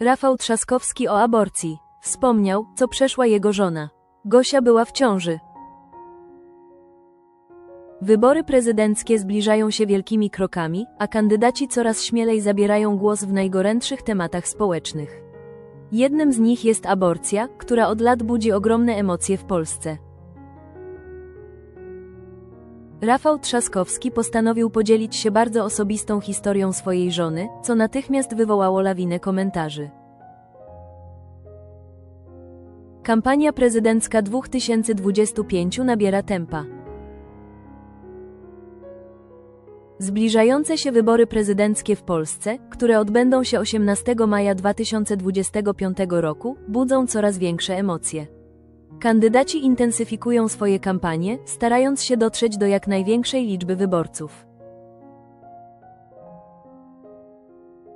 Rafał Trzaskowski o aborcji. Wspomniał, co przeszła jego żona. Gosia była w ciąży. Wybory prezydenckie zbliżają się wielkimi krokami, a kandydaci coraz śmielej zabierają głos w najgorętszych tematach społecznych. Jednym z nich jest aborcja, która od lat budzi ogromne emocje w Polsce. Rafał Trzaskowski postanowił podzielić się bardzo osobistą historią swojej żony, co natychmiast wywołało lawinę komentarzy. Kampania prezydencka 2025 nabiera tempa. Zbliżające się wybory prezydenckie w Polsce, które odbędą się 18 maja 2025 roku, budzą coraz większe emocje. Kandydaci intensyfikują swoje kampanie, starając się dotrzeć do jak największej liczby wyborców.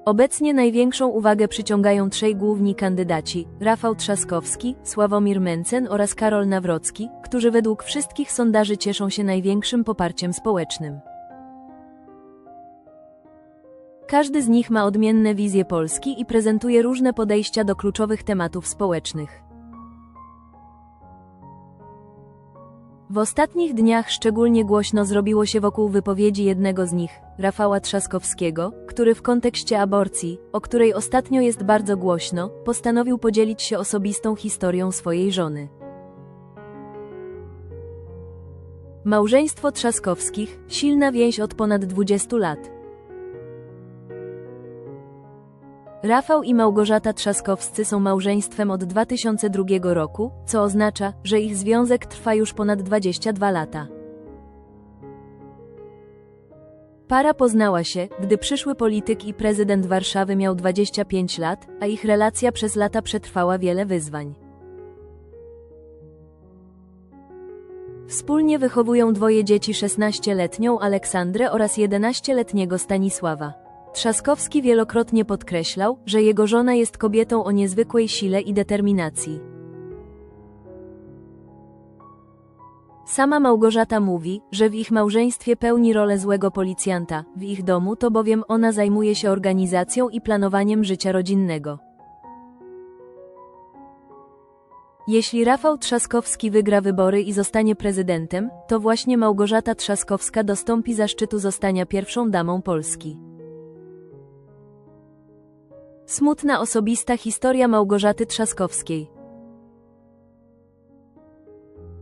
Obecnie największą uwagę przyciągają trzej główni kandydaci: Rafał Trzaskowski, Sławomir Mencen oraz Karol Nawrocki, którzy według wszystkich sondaży cieszą się największym poparciem społecznym. Każdy z nich ma odmienne wizje Polski i prezentuje różne podejścia do kluczowych tematów społecznych. W ostatnich dniach szczególnie głośno zrobiło się wokół wypowiedzi jednego z nich, Rafała Trzaskowskiego, który w kontekście aborcji, o której ostatnio jest bardzo głośno, postanowił podzielić się osobistą historią swojej żony. Małżeństwo Trzaskowskich, silna więź od ponad 20 lat. Rafał i Małgorzata Trzaskowscy są małżeństwem od 2002 roku, co oznacza, że ich związek trwa już ponad 22 lata. Para poznała się, gdy przyszły polityk i prezydent Warszawy miał 25 lat, a ich relacja przez lata przetrwała wiele wyzwań. Wspólnie wychowują dwoje dzieci 16-letnią Aleksandrę oraz 11-letniego Stanisława. Trzaskowski wielokrotnie podkreślał, że jego żona jest kobietą o niezwykłej sile i determinacji. Sama Małgorzata mówi, że w ich małżeństwie pełni rolę złego policjanta, w ich domu to bowiem ona zajmuje się organizacją i planowaniem życia rodzinnego. Jeśli Rafał Trzaskowski wygra wybory i zostanie prezydentem, to właśnie Małgorzata Trzaskowska dostąpi zaszczytu zostania pierwszą damą Polski. Smutna osobista historia Małgorzaty Trzaskowskiej.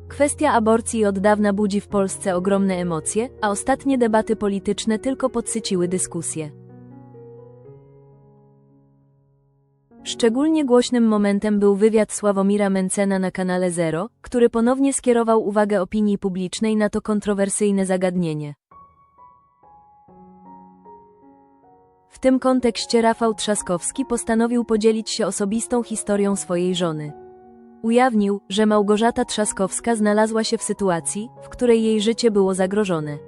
Kwestia aborcji od dawna budzi w Polsce ogromne emocje, a ostatnie debaty polityczne tylko podsyciły dyskusję. Szczególnie głośnym momentem był wywiad Sławomira Mencena na kanale Zero, który ponownie skierował uwagę opinii publicznej na to kontrowersyjne zagadnienie. W tym kontekście Rafał Trzaskowski postanowił podzielić się osobistą historią swojej żony. Ujawnił, że Małgorzata Trzaskowska znalazła się w sytuacji, w której jej życie było zagrożone.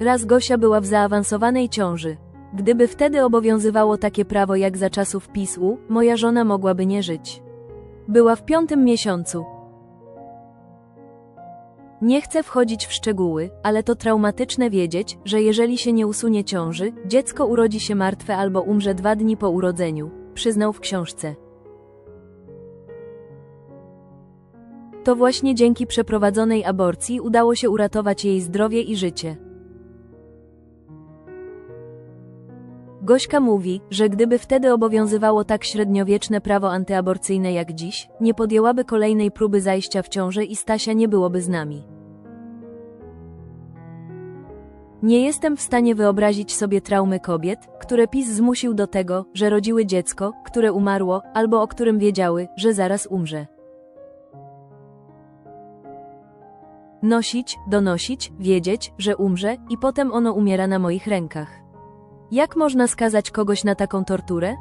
Raz Gosia była w zaawansowanej ciąży. Gdyby wtedy obowiązywało takie prawo jak za czasów PiSu, moja żona mogłaby nie żyć. Była w piątym miesiącu, nie chcę wchodzić w szczegóły, ale to traumatyczne wiedzieć, że jeżeli się nie usunie ciąży, dziecko urodzi się martwe albo umrze dwa dni po urodzeniu, przyznał w książce. To właśnie dzięki przeprowadzonej aborcji udało się uratować jej zdrowie i życie. Gośka mówi, że gdyby wtedy obowiązywało tak średniowieczne prawo antyaborcyjne jak dziś, nie podjęłaby kolejnej próby zajścia w ciążę i Stasia nie byłoby z nami. Nie jestem w stanie wyobrazić sobie traumy kobiet, które PiS zmusił do tego, że rodziły dziecko, które umarło, albo o którym wiedziały, że zaraz umrze. Nosić, donosić, wiedzieć, że umrze i potem ono umiera na moich rękach. Jak można skazać kogoś na taką torturę?